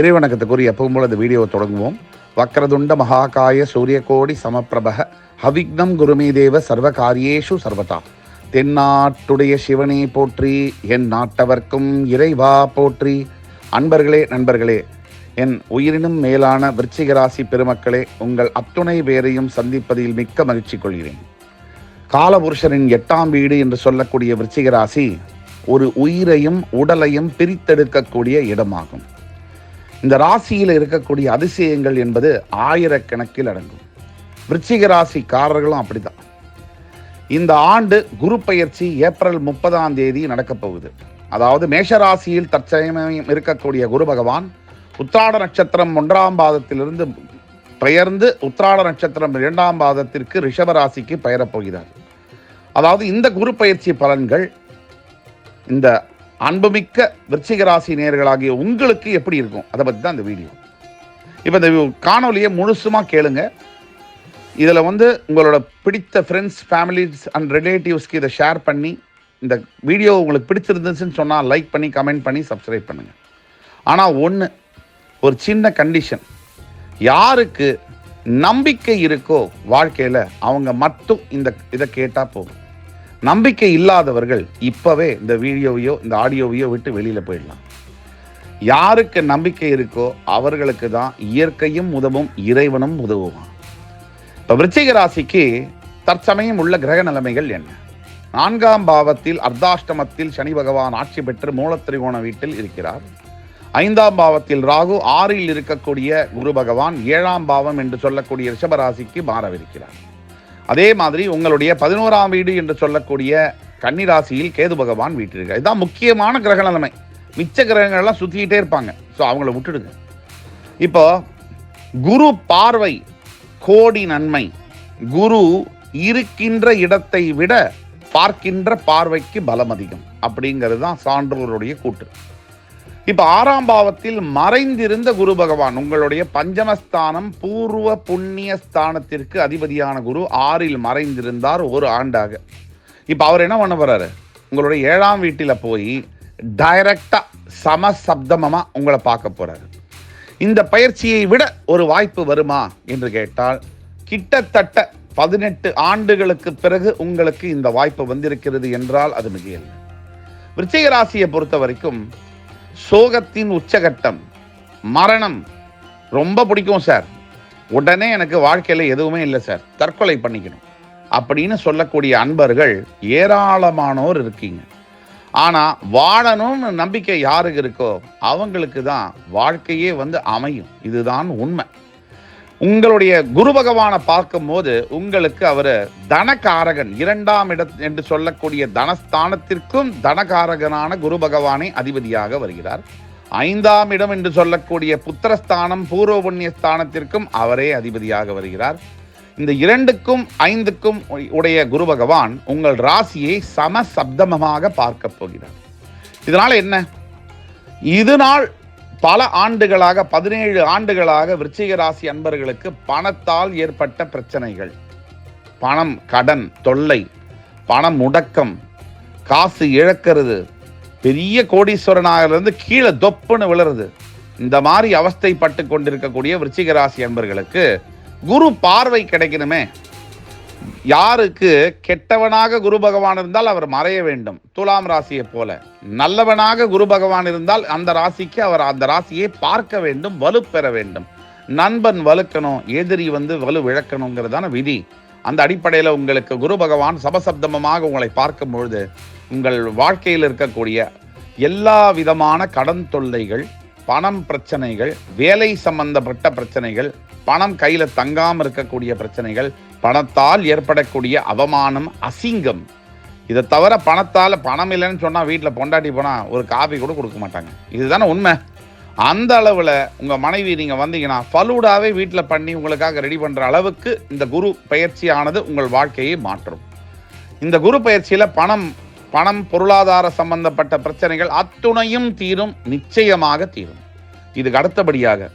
இறைவணக்கத்துக்குரிய எப்பவும் போல இந்த வீடியோவை தொடங்குவோம். வக்ரதுண்ட மகாகாய சூரியகோடி சமப்பிரபக ஹவிக்னம் குருமே தேவ சர்வ காரியேஷு சர்வதா. தென்னாட்டுடைய சிவனே போற்றி என் நாட்டவர்க்கும் இறைவா போற்றி. அன்பர்களே நண்பர்களே என் உயிரினும் மேலான விருச்சிக ராசி பெருமக்களே உங்கள் அத்துணை பேரையும் சந்திப்பதில் மிக்க மகிழ்ச்சி கொள்கிறேன். காலபுருஷனின் எட்டாம் வீடு என்று சொல்லக்கூடிய விருச்சிக ராசி ஒரு உயிரையும் உடலையும் பிரித்தெடுக்கக்கூடிய இடமாகும். இந்த ராசியில் இருக்கக்கூடிய அதிசயங்கள் என்பது ஆயிரக்கணக்கில் அடங்கும். விருச்சிக ராசிக்காரர்களும் அப்படிதான். இந்த ஆண்டு குரு பயிற்சி ஏப்ரல் முப்பதாம் தேதி நடக்கப் போகுது. அதாவது மேஷராசியில் தற்சமயம் இருக்கக்கூடிய குரு பகவான் உத்திராட நட்சத்திரம் ஒன்றாம் பாதத்திலிருந்து பெயர்ந்து உத்திராட நட்சத்திரம் இரண்டாம் பாதத்திற்கு ரிஷபராசிக்கு பெயரப் போகிறார். அதாவது இந்த குரு பயிற்சி பலன்கள் இந்த அன்புமிக்க விருச்சிக ராசி நேர்களாகிய உங்களுக்கு எப்படி இருக்கும்? அதை பற்றி தான் இந்த வீடியோ. இப்போ இந்த காணொலியை முழுசுமாக கேளுங்க. இதில் வந்து உங்களோட பிடித்த ஃப்ரெண்ட்ஸ் ஃபேமிலிஸ் அண்ட் ரிலேட்டிவ்ஸ்க்கு இதை ஷேர் பண்ணி இந்த வீடியோ உங்களுக்கு பிடிச்சிருந்துச்சுன்னு சொன்னால் லைக் பண்ணி கமெண்ட் பண்ணி சப்ஸ்கிரைப் பண்ணுங்கள் ஆனால் ஒன்று ஒரு சின்ன கண்டிஷன் யாருக்கு நம்பிக்கை இருக்கோ வாழ்க்கையில் அவங்க மட்டும் இந்த இதை கேட்டால் போகும் நம்பிக்கை இல்லாதவர்கள் இப்போவே இந்த வீடியோவையோ இந்த ஆடியோவையோ விட்டு வெளியில் போயிடலாம். யாருக்கு நம்பிக்கை இருக்கோ அவர்களுக்கு தான் இயற்கையும் உதவும் இறைவனும் உதவுவான். இப்போ விருச்சிக ராசிக்கு தற்சமயம் உள்ள கிரக நிலைமைகள் என்ன? நான்காம் பாவத்தில் அர்த்தாஷ்டமத்தில் சனி பகவான் ஆட்சி பெற்று மூலத்திரிகோண வீட்டில் இருக்கிறார். ஐந்தாம் பாவத்தில் ராகு ஆறில் இருக்கக்கூடிய குரு பகவான் ஏழாம் பாவம் என்று சொல்லக்கூடிய ரிஷபராசிக்கு மாறவிருக்கிறார். அதே மாதிரி உங்களுடைய பதினோராம் வீடு என்று சொல்லக்கூடிய கன்னிராசியில் கேது பகவான் வீட்டிருக்கார். இதுதான் முக்கியமான கிரக நிலைமை. மிச்ச கிரகங்கள்லாம் சுற்றிக்கிட்டே இருப்பாங்க. ஸோ அவங்கள விட்டுடுங்க. இப்போ குரு பார்வை கோடி நன்மை. குரு இருக்கின்ற இடத்தை விட பார்க்கின்ற பார்வைக்கு பலம் அதிகம். அப்படிங்கிறது தான் சான்றோருடைய கூட்டு இப்போ ஆறாம் பாவத்தில் மறைந்திருந்த குரு பகவான் உங்களுடைய பஞ்சமஸ்தானம் பூர்வ புண்ணிய ஸ்தானத்திற்கு அதிபதியான குரு ஆறில் மறைந்திருந்தார் ஒரு ஆண்டாக. இப்போ அவர் என்ன பண்ண போறாரு? உங்களுடைய ஏழாம் வீட்டில போய் டைரக்டா சமசப்தமமா உங்களை பார்க்க போறாரு. இந்த பயிற்சியை விட ஒரு வாய்ப்பு வருமா என்று கேட்டால் கிட்டத்தட்ட பதினெட்டு ஆண்டுகளுக்கு பிறகு உங்களுக்கு இந்த வாய்ப்பு வந்திருக்கிறது என்றால் அது மிகையல்ல. விருச்சிக ராசியை பொறுத்த வரைக்கும் சோகத்தின் உச்சகட்டம். மரணம் ரொம்ப பிடிக்கும் சார். உடனே எனக்கு வாழ்க்கையில் எதுவுமே இல்லை சார். தற்கொலை பண்ணிக்கணும். அப்படின்னு சொல்லக்கூடிய அன்பர்கள் ஏராளமானோர் இருக்கீங்க. ஆனால் வாழணும்னு நம்பிக்கை யாருக்கு இருக்கோ அவங்களுக்கு தான் வாழ்க்கையே வந்து அமையும். இதுதான் உண்மை. உங்களுடைய குரு பகவானை பார்க்கும்போது உங்களுக்கு அவர் தனகாரகன் இரண்டாம் இடம் என்று சொல்லக்கூடிய தனஸ்தானத்திற்கும் தனகாரகனான குரு பகவானை அதிபதியாக வருகிறார். ஐந்தாம் இடம் என்று சொல்லக்கூடிய புத்திரஸ்தானம் பூர்வ புண்ணிய ஸ்தானத்திற்கும் அவரே அதிபதியாக வருகிறார். இந்த இரண்டுக்கும் ஐந்துக்கும் உடைய குரு பகவான் உங்கள் ராசியை சமசப்தமமாக பார்க்க போகிறார். இதனால் என்ன? இது நாள் பல ஆண்டுகளாக பதினேழு ஆண்டுகளாக விருச்சிக ராசி அன்பர்களுக்கு பணத்தால் ஏற்பட்ட பிரச்சனைகள். பணம் கடன் தொல்லை பணம் முடக்கம் காசு இழக்கிறது பெரிய கோடீஸ்வரனாகிலிருந்து கீழே தொப்புன்னு விழுறது. இந்த மாதிரி அவஸ்தைப்பட்டு கொண்டிருக்கக்கூடிய விருச்சிக ராசி அன்பர்களுக்கு குரு பார்வை கிடைக்கணுமே. யாருக்கு கெட்டவனாக குரு பகவான் இருந்தால் அவர் மறைய வேண்டும். துலாம் ராசியை போல. நல்லவனாக குரு பகவான் இருந்தால் அந்த ராசிக்கு அவர் அந்த ராசியை பார்க்க வேண்டும் வலுப்பெற வேண்டும். நண்பன் வலுக்கணும் எதிரி வந்து வலு விளக்கணுங்கிறதான விதி. அந்த அடிப்படையில் உங்களுக்கு குரு பகவான் சபசப்தமமாக உங்களை பார்க்கும் பொழுது உங்கள் வாழ்க்கையில் இருக்கக்கூடிய எல்லா விதமான கடன் தொல்லைகள் பணம் பிரச்சனைகள் வேலை சம்பந்தப்பட்ட பிரச்சனைகள் பணம் கையில் தங்காமல் இருக்கக்கூடிய பிரச்சனைகள் பணத்தால் ஏற்படக்கூடிய அவமானம் அசிங்கம். இதை தவிர பணத்தால் பணம் இல்லைன்னு சொன்னால் வீட்டில் பொண்டாட்டி போனால் ஒரு காபி கூட கொடுக்க மாட்டாங்க. இதுதானே உண்மை. அந்த அளவில் உங்கள் மனைவி நீங்கள் வந்தீங்கன்னா ஃபலூடாவே வீட்டில் பண்ணி உங்களுக்காக ரெடி பண்ணுற அளவுக்கு இந்த குரு பயிற்சியானது உங்கள் வாழ்க்கையை மாற்றும். இந்த குரு பயிற்சியில் பணம் பணம் பொருளாதார சம்பந்தப்பட்ட பிரச்சனைகள் அத்துணையும் தீரும் நிச்சயமாக தீரும். இதுக்கு அடுத்தபடியாக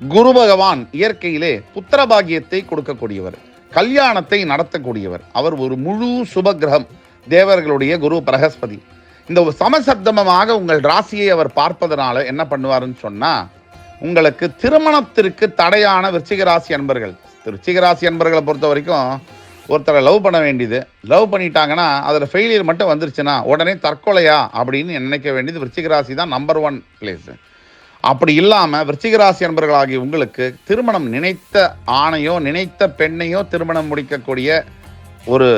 குரு பகவான் இயற்கையிலே புத்திரபாகியத்தை கொடுக்கக்கூடியவர் கல்யாணத்தை நடத்தக்கூடியவர். அவர் ஒரு முழு சுபகிரகம் தேவர்களுடைய குரு பிரகஸ்பதி. இந்த சமசப்தமமாக உங்கள் ராசியை அவர் பார்ப்பதனால என்ன பண்ணுவாருன்னு சொன்னால் உங்களுக்கு திருமணத்திற்கு தடையான விருச்சிக ராசி அன்பர்கள் விருச்சிக ராசி அன்பர்களை பொறுத்த வரைக்கும் ஒருத்தரை லவ் பண்ண வேண்டியது. லவ் பண்ணிட்டாங்கன்னா அதில் ஃபெயிலியர் மட்டும் வந்துருச்சுன்னா உடனே தற்கொலையா அப்படின்னு நினைக்க வேண்டியது விருச்சிகராசி தான் நம்பர் ஒன் பிளேஸு அப்படி இல்லாமல் விருச்சிகராசி ராசி உங்களுக்கு திருமணம் நினைத்த ஆணையோ நினைத்த பெண்ணையோ திருமணம் முடிக்கக்கூடிய ஒரு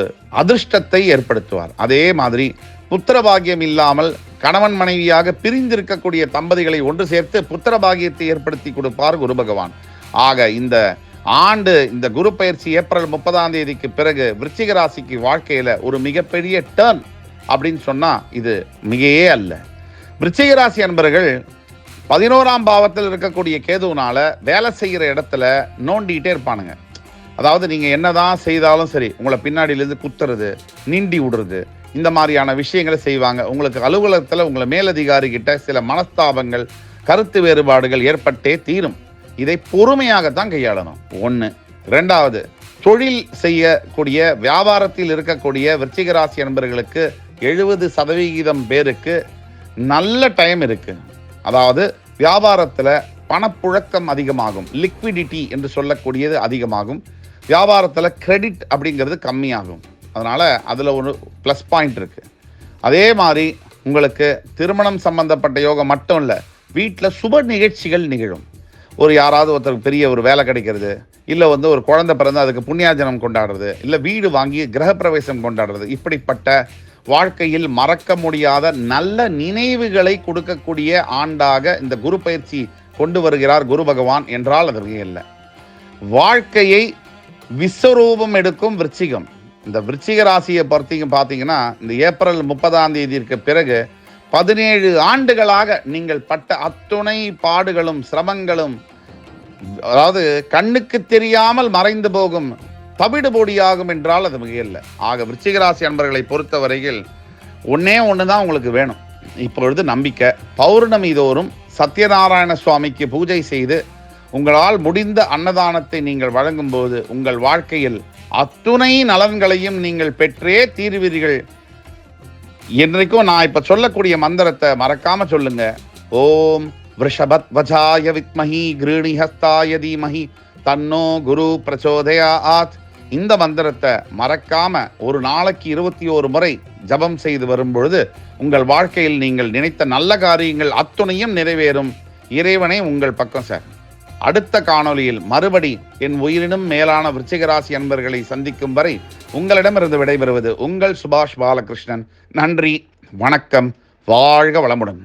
அதிர்ஷ்டத்தை ஏற்படுத்துவார். அதே மாதிரி புத்திரபாகியம் இல்லாமல் கணவன் மனைவியாக பிரிந்திருக்கக்கூடிய தம்பதிகளை ஒன்று சேர்த்து புத்திரபாகியத்தை ஏற்படுத்தி கொடுப்பார் குரு பகவான். ஆக இந்த ஆண்டு இந்த குரு பயிற்சி ஏப்ரல் முப்பதாம் தேதிக்கு பிறகு விருச்சிக ராசிக்கு வாழ்க்கையில் ஒரு மிகப்பெரிய டேர்ன் அப்படின்னு சொன்னால் இது மிகையே அல்ல. விருச்சிக ராசி அன்பர்கள் பதினோராம் பாவத்தில் இருக்கக்கூடிய கேதுவுனால வேலை செய்கிற இடத்துல நோண்டிகிட்டே இருப்பானுங்க. அதாவது நீங்கள் என்னதான் செய்தாலும் சரி உங்களை பின்னாடியிலேருந்து குத்துறது நீண்டி விடுறது இந்த மாதிரியான விஷயங்களை செய்வாங்க. உங்களுக்கு அலுவலகத்தில் உங்களை மேலதிகாரி கிட்ட சில மனஸ்தாபங்கள் கருத்து வேறுபாடுகள் ஏற்பட்டே தீரும். இதை பொறுமையாகத்தான் கையாளணும். ஒன்று ரெண்டாவது தொழில் செய்யக்கூடிய வியாபாரத்தில் இருக்கக்கூடிய விருச்சிக ராசி நண்பர்களுக்கு எழுபது சதவிகிதம் பேருக்கு நல்ல டைம் இருக்கு. அதாவது வியாபாரத்தில் பணப்புழக்கம் அதிகமாகும். லிக்விடிட்டி என்று சொல்லக்கூடியது அதிகமாகும். வியாபாரத்தில் கிரெடிட் அப்படிங்கிறது கம்மியாகும். அதனால் அதில் ஒரு ப்ளஸ் பாயிண்ட் இருக்குது அதே மாதிரி உங்களுக்கு திருமணம் சம்பந்தப்பட்ட யோகம் மட்டும் இல்லை வீட்டில் சுப நிகழ்ச்சிகள் நிகழும். ஒரு யாராவது ஒருத்தருக்கு பெரிய ஒரு வேலை கிடைக்கிறது இல்லை வந்து ஒரு குழந்தை பிறந்து அதுக்கு புண்ணியாஜனம் கொண்டாடுறது இல்லை வீடு வாங்கி கிரகப்பிரவேசம் கொண்டாடுறது இப்படிப்பட்ட வாழ்க்கையில் மறக்க முடியாத நல்ல நினைவுகளை கொடுக்கக்கூடிய ஆண்டாக இந்த குரு பயிற்சி கொண்டு வருகிறார் குரு பகவான் என்றால் அது இல்லை. வாழ்க்கையை விஸ்வரூபம் எடுக்கும் விருச்சிகம். இந்த விருச்சிக ராசியை பொறுத்தீங்க பார்த்தீங்கன்னா இந்த ஏப்ரல் முப்பதாம் தேதிக்கு பிறகு பதினேழு ஆண்டுகளாக நீங்கள் பட்ட அத்துணை பாடுகளும் சிரமங்களும் அதாவது கண்ணுக்கு தெரியாமல் மறைந்து போகும் தவிடுபொடியாகும் என்றால் அது மிகையில்ல. ஆக விருச்சிகராசி அன்பர்களை பொறுத்தவரையில் ஒன்றே ஒன்று தான் உங்களுக்கு வேணும். இப்பொழுது நம்பிக்கை. பௌர்ணமி தோறும் சத்யநாராயண சுவாமிக்கு பூஜை செய்து உங்களால் முடிந்த அன்னதானத்தை நீங்கள் வழங்கும்போது உங்கள் வாழ்க்கையில் அத்துணை நலன்களையும் நீங்கள் பெற்றே தீர்வீர்கள். இன்றைக்கும் நான் இப்ப சொல்லக்கூடிய மந்திரத்தை மறக்காம சொல்லுங்க. ஓம் விஷபத் வஜாய வித்மஹி கிருணி ஹஸ்தாய தீமஹி தன்னோ குரு பிரச்சோதயா ஆத். இந்த மந்திரத்தை மறக்காம ஒரு நாளைக்கு இருபத்தி ஓரு முறை ஜபம் செய்து வரும்பொழுது உங்கள் வாழ்க்கையில் நீங்கள் நினைத்த நல்ல காரியங்கள் அத்துணையும் நிறைவேறும். இறைவனை உங்கள் பக்கம் சார். அடுத்த காணொளியில் மறுபடி என் உயிரினும் மேலான விருச்சிகராசி அன்பர்களை சந்திக்கும் வரை உங்களிடமிருந்து விடைபெறுவது உங்கள் சுபாஷ் பாலகிருஷ்ணன். நன்றி வணக்கம் வாழ்க வளமுடன்.